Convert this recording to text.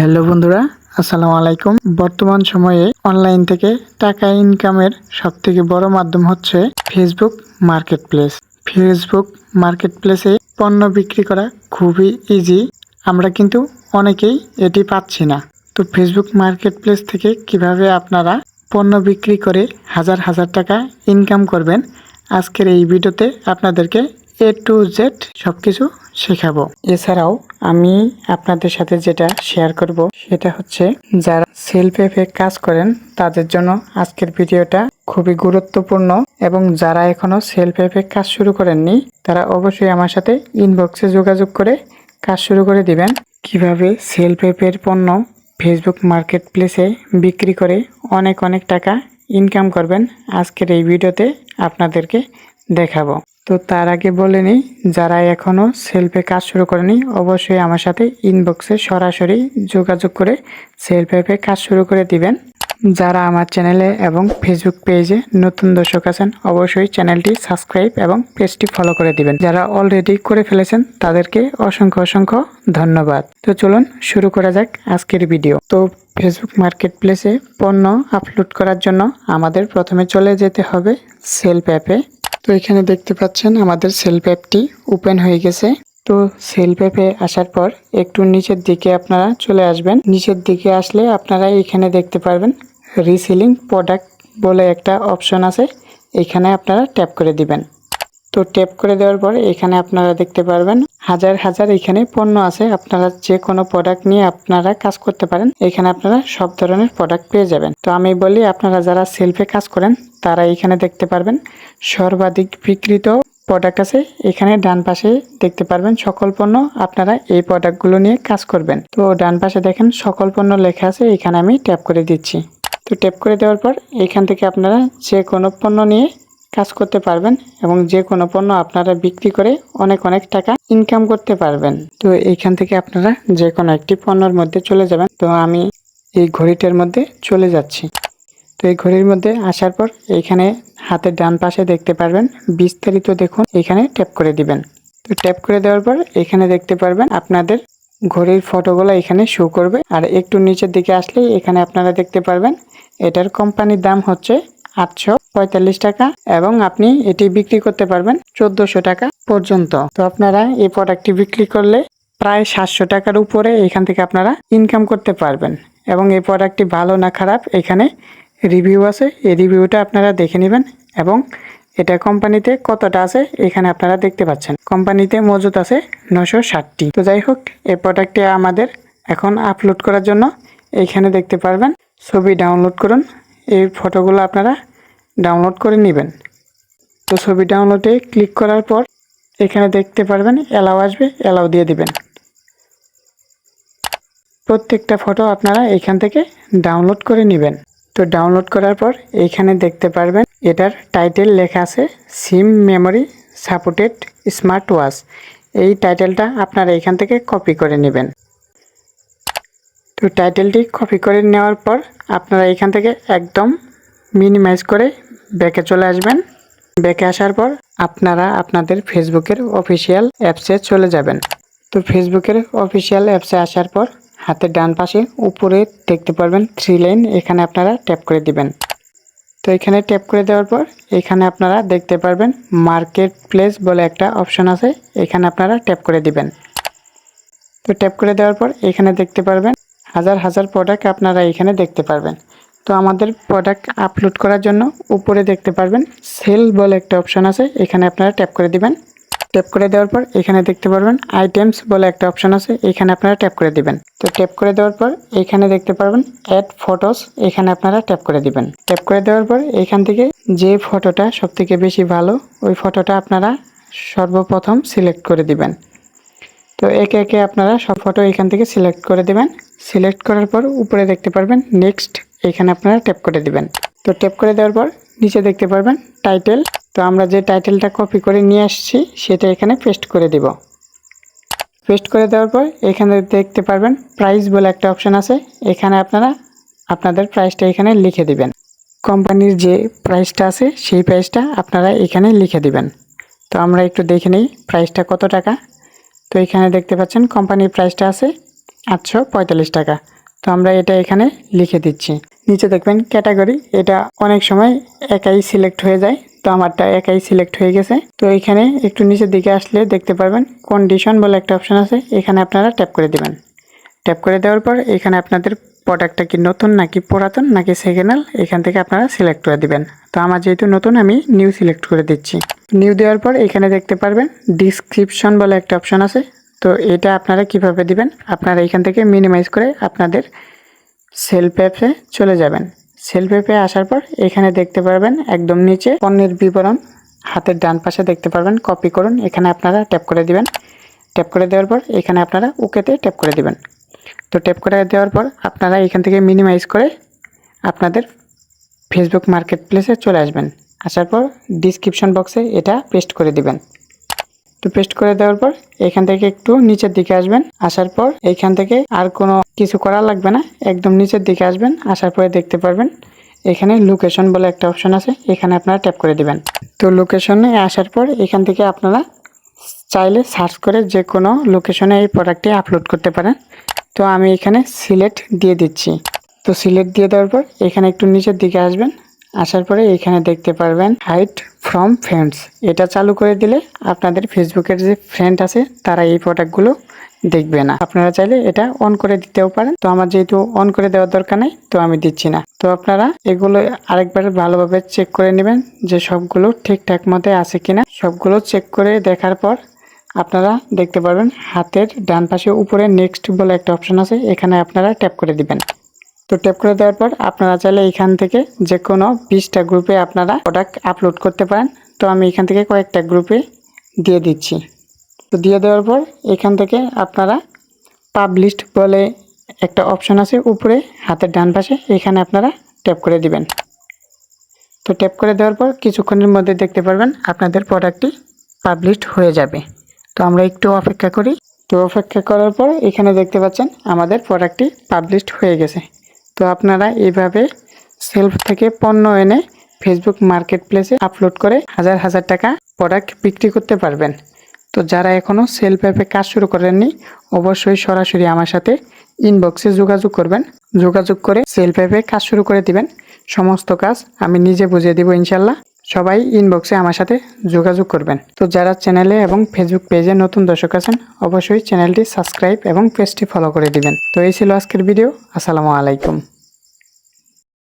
Hello বন্ধুরা, আসসালামু আলাইকুম। বর্তমান সময়ে অনলাইন থেকে টাকা ইনকামের সব থেকে বড় মাধ্যম হচ্ছে Facebook marketplace Facebook market প্লেসে পণ্য বিক্রি করা খুবই ইজি আমরা কিন্তু অনেকেই এটি পাচ্ছি না। তো ফেসবুক মার্কেট প্লেস থেকে কীভাবে আপনারা পণ্য বিক্রি করে হাজার হাজার টাকা ইনকাম করবেন, আজকের এই ভিডিওতে আপনাদেরকে এ টু জেড সব কিছু শেখাবো। এছাড়াও আমি আপনাদের সাথে যেটা শেয়ার করব, সেটা হচ্ছে যারা সেলফ এফে কাজ করেন, তাদের জন্য আজকের ভিডিওটা খুবই গুরুত্বপূর্ণ এবং যারা এখনও সেলফ এফে কাজ শুরু করেননি, তারা অবশ্যই আমার সাথে ইনবক্সে যোগাযোগ করে কাজ শুরু করে দিবেন। কীভাবে সেলফ এফের পণ্য ফেসবুক মার্কেট প্লেসে বিক্রি করে অনেক অনেক টাকা ইনকাম করবেন, আজকের এই ভিডিওতে আপনাদেরকে দেখাবো। তো তার আগে বলে নিই, যারা এখনও সেলফে কাজ শুরু করেনি, অবশ্যই আমার সাথে ইনবক্সে সরাসরি যোগাযোগ করে সেলফ অ্যাপে কাজ শুরু করে দিবেন। যারা আমার চ্যানেলে এবং ফেসবুক পেজে নতুন দর্শক আছেন, অবশ্যই চ্যানেলটি সাবস্ক্রাইব এবং পেজটি ফলো করে দিবেন। যারা অলরেডি করে ফেলেছেন, তাদেরকে অসংখ্য অসংখ্য ধন্যবাদ। তো চলুন শুরু করা যাক আজকের ভিডিও তো ফেসবুক মার্কেট প্লেসে পণ্য আপলোড করার জন্য আমাদের প্রথমে চলে যেতে হবে সেলফ অ্যাপে তো এখানে দেখতে পাচ্ছেন আমাদের সেলফ অ্যাপটি ওপেন হয়ে গেছে। তো সেলফ অ্যাপে আসার পর একটু নিচের দিকে আপনারা চলে আসবেন। নিচের দিকে আসলে আপনারা এখানে দেখতে পারবেন রিসেলিং প্রোডাক্ট বলে একটা অপশন আছে। এখানে আপনারা ট্যাপ করে দিবেন। তো ট্যাপ করে দেওয়ার পরে এখানে আপনারা দেখতে পারবেন হাজার হাজার এখানে পণ্য আছে। আপনারা যে কোনো প্রোডাক্ট নিয়ে আপনারা কাজ করতে পারেন। এখানে আপনারা সব ধরনের প্রোডাক্ট পেয়ে যাবেন। তো আমি বলি, আপনারা যারা সেলফে কাজ করেন, তারা এখানে দেখতে পারবেন সর্বাধিক বিক্রিত প্রোডাক্ট আছে। এখানে ডান পাশে দেখতে পারবেন সকল পণ্য আপনারা এই প্রোডাক্টগুলো নিয়ে কাজ করবেন। তো ডান পাশে দেখেন সকল পণ্য লেখা আছে। এখানে আমি ট্যাপ করে দিচ্ছি। তো ট্যাপ করে দেওয়ার পর এখান থেকে আপনারা যে কোনো পণ্য নিয়ে কাজ করতে পারবেন এবং যে কোনো পণ্য আপনারা বিক্রি করে অনেক অনেক টাকা ইনকাম করতে পারবেন। তো এইখান থেকে আপনারা যে কোনো একটি পণ্যের মধ্যে চলে যাবেন। তো আমি এই ঘড়িটার মধ্যে চলে যাচ্ছি। তো এই ঘড়ির মধ্যে আসার পর এখানে হাতের ডান পাশে দেখতে পারবেন, বিস্তারিত দেখুন এখানে ট্যাপ করে দিবেন। তো ট্যাপ করে দেওয়ার পর এখানে দেখতে পারবেন আপনাদের ঘড়ির ফটোগুলো এখানে শো করবে। আর একটু নিচের দিকে আসলেই এখানে আপনারা দেখতে পারবেন, এটার কোম্পানির দাম হচ্ছে আটশো পঁয়তাল্লিশ টাকা এবং আপনি এটি বিক্রি করতে পারবেন চোদ্দশো টাকা পর্যন্ত। তো আপনারা এই প্রোডাক্টটি বিক্রি করলে প্রায় সাতশো টাকার উপরে এখান থেকে আপনারা ইনকাম করতে পারবেন। এবং এই প্রোডাক্টটি ভালো না খারাপ, এখানে রিভিউ আছে। এই রিভিউটা আপনারা দেখে নেবেন এবং এটা কোম্পানিতে কতটা আছে এখানে আপনারা দেখতে পাচ্ছেন। কোম্পানিতে মজুদ আছে নশো ষাটটি। তো যাই হোক, এই প্রোডাক্টটি আমাদের এখন আপলোড করার জন্য এখানে দেখতে পারবেন। ছবি ডাউনলোড করুন। এই ফটোগুলো আপনারা ডাউনলোড করে নেবেন। তো ছবি ডাউনলোডে ক্লিক করার পর এখানে দেখতে পারবেন অ্যালাউ আসবে অ্যালাউ দিয়ে দিবেন। প্রত্যেকটা ফটো আপনারা এখান থেকে ডাউনলোড করে নেবেন। তো ডাউনলোড করার পর এইখানে দেখতে পারবেন এটার টাইটেল লেখা আছে SIM memory supported smart watch এই টাইটেলটা আপনারা এখান থেকে কপি করে নেবেন। তো টাইটেলটি কপি করে নেওয়ার পর আপনারা এখান থেকে একদম মিনিমাইজ করে ব্যাকে চলে আসবেন। ব্যাকে আসার পর আপনারা আপনাদের ফেসবুকের অফিসিয়াল অ্যাপসে চলে যাবেন। তো ফেসবুকের অফিসিয়াল অ্যাপসে আসার পর হাতের ডান পাশে উপরে দেখতে পারবেন থ্রি লাইন এখানে আপনারা ট্যাপ করে দিবেন। তো এখানে ট্যাপ করে দেওয়ার পর এখানে আপনারা দেখতে পারবেন মার্কেট প্লেস বলে একটা অপশন আছে, এখানে আপনারা ট্যাপ করে দিবেন। তো ট্যাপ করে দেওয়ার পর এখানে দেখতে পারবেন হাজার হাজার প্রোডাক্ট আপনারা এখানে দেখতে পারবেন। তো আমাদের প্রোডাক্ট আপলোড করার জন্য উপরে দেখতে পারবেন সেল বলে একটা অপশন আছে, এখানে আপনারা ট্যাপ করে দিবেন। ট্যাপ করে দেওয়ার পর এখানে দেখতে পারবেন আইটেমস বলে একটা অপশন আছে, এখানে আপনারা ট্যাপ করে দিবেন। তো ট্যাপ করে দেওয়ার পর এখানে দেখতে পারবেন অ্যাড ফটোস এখানে আপনারা ট্যাপ করে দিবেন। ট্যাপ করে দেওয়ার পর এখান থেকে যে ফটোটা সব থেকে বেশি ভালো, ওই ফটোটা আপনারা সর্বপ্রথম সিলেক্ট করে দিবেন। তো একে একে আপনারা সব ফটো এখান থেকে সিলেক্ট করে দিবেন। সিলেক্ট করার পর উপরে দেখতে পারবেন নেক্সট এখানে আপনারা ট্যাপ করে দিবেন। তো ট্যাপ করে দেওয়ার পর নিচে দেখতে পারবেন টাইটেল তো আমরা যে টাইটেলটা কপি করে নিয়ে আসছি, সেটা এখানে পেস্ট করে দিব। পেস্ট করে দেওয়ার পর এখানে দেখতে পারবেন প্রাইস বলে একটা অপশন আছে। এখানে আপনারা আপনাদের প্রাইসটা এখানে লিখে দিবেন। কোম্পানির যে প্রাইসটা আছে, সেই প্রাইসটা আপনারা এখানে লিখে দিবেন। তো আমরা একটু দেখে নিই প্রাইসটা কত টাকা। তো এখানে দেখতে পাচ্ছেন কোম্পানির প্রাইসটা আছে। আটশো পঁয়তাল্লিশ টাকা। তো আমরা এটা এখানে লিখে দিচ্ছি। নিচে দেখবেন ক্যাটাগরি, এটা অনেক সময় একাই সিলেক্ট হয়ে যায়। তো আমারটা একাই সিলেক্ট হয়ে গেছে। তো এখানে একটু নিচের দিকে আসলে দেখতে পারবেন কন্ডিশন বলে একটা অপশন আছে। এখানে আপনারা ট্যাপ করে দেবেন। ট্যাপ করে দেওয়ার পর এখানে আপনাদের প্রোডাক্টটা কি নতুন নাকি পুরাতন নাকি সেকেন্ড এখান থেকে আপনারা সিলেক্ট করে দিবেন। তো আমার যেহেতু নতুন, আমি নিউ সিলেক্ট করে দিচ্ছি। নিউ দেওয়ার পর এখানে দেখতে পারবেন ডিসক্রিপশন বলে একটা অপশন আছে। তো এটা আপনারা কীভাবে দিবেন? আপনারা এখান থেকে মিনিমাইজ করে আপনাদের সেলফ অ্যাপে চলে যাবেন। সেলফ অ্যাপে আসার পর এখানে দেখতে পারবেন একদম নিচে পণ্যের বিবরণ, হাতের ডান পাশে দেখতে পারবেন কপি করুন, এখানে আপনারা ট্যাপ করে দিবেন। ট্যাপ করে দেওয়ার পর এখানে আপনারা ওকেতে ট্যাপ করে দিবেন। তো ট্যাপ করে দেওয়ার পর আপনারা এখান থেকে মিনিমাইজ করে আপনাদের ফেসবুক মার্কেট প্লেসে চলে আসবেন। আসার পর ডিসক্রিপশন বক্সে এটা পেস্ট করে দিবেন। তো পেস্ট করে দেওয়ার পর এখান থেকে একটু নিচের দিকে আসবেন। আসার পর এখান থেকে আর কোনো কিছু করা লাগবে না। একদম নিচের দিকে আসবেন। আসার পরে দেখতে পারবেন এখানে লোকেশন বলে একটা অপশন আছে। এখানে আপনারা ট্যাপ করে দিবেন। তো লোকেশনে আসার পর এখান থেকে আপনারা চাইলে সার্চ করে যে কোনো লোকেশনে এই প্রোডাক্টটি আপলোড করতে পারেন। তো আমি এখানে সিলেক্ট দিয়ে দিচ্ছি। তো সিলেক্ট দিয়ে দেওয়ার পর এখানে একটু নিচের দিকে আসবেন। আসার পরে এখানে দেখতে পারবেন হাইট ফ্রম ফ্রেন্ডস এটা চালু করে দিলে আপনাদের ফেসবুকের যে ফ্রেন্ড আছে, তারা এই প্রোডাক্টগুলো দেখবে না। আপনারা চাইলে এটা অন করে দিতেও পারেন। তো আমার যেহেতু অন করে দেওয়ার দরকার নেই, তো আমি দিচ্ছি না। তো আপনারা এগুলো আরেকবার ভালোভাবে চেক করে নেবেন যে সবগুলো ঠিকঠাক মতো আছে কিনা। সবগুলো চেক করে দেখার পর আপনারা দেখতে পারবেন, হাতের ডান পাশে উপরে নেক্সট বলে একটা অপশন আছে, এখানে আপনারা ট্যাপ করে দিবেন। তো ট্যাপ করে দেওয়ার পর আপনারা চাইলে এখান থেকে যে কোনো বিশটা গ্রুপে আপনারা প্রোডাক্ট আপলোড করতে পারেন। তো আমি এখান থেকে কয়েকটা গ্রুপে দিয়ে দিচ্ছি। তো দিয়ে দেওয়ার পর এখান থেকে আপনারা পাবলিশড বলে একটা অপশন আছে উপরে, হাতের ডান পাশে, এখানে আপনারা ট্যাপ করে দিবেন। তো ট্যাপ করে দেওয়ার পর কিছুক্ষণের মধ্যে দেখতে পারবেন আপনাদের প্রোডাক্টটি পাবলিশড হয়ে যাবে। তো আমরা একটু অপেক্ষা করি। তো অপেক্ষা করার পর এখানে দেখতে পাচ্ছেন আমাদের প্রোডাক্টটি পাবলিশড হয়ে গেছে। তো আপনারা এইভাবে সেলফ থেকে পণ্য এনে ফেসবুক মার্কেট প্লেসে আপলোড করে হাজার হাজার টাকা প্রোডাক্ট বিক্রি করতে পারবেন। তো যারা এখনও সেলফ অ্যাপে কাজ শুরু করেননি, অবশ্যই সরাসরি আমার সাথে ইনবক্সে যোগাযোগ করবেন। যোগাযোগ করে সেলফ অ্যাপে কাজ শুরু করে দিবেন। সমস্ত কাজ আমি নিজে বুঝিয়ে দেবো ইনশাল্লাহ। সবাই ইনবক্সে আমার সাথে যোগাযোগ করবেন। তো যারা চ্যানেলে এবং ফেসবুক পেজে নতুন দর্শক আছেন, অবশ্যই চ্যানেলটি সাবস্ক্রাইব এবং পেজটি ফলো করে দিবেন। তো এই ছিল আজকের ভিডিও আসসালামু আলাইকুম।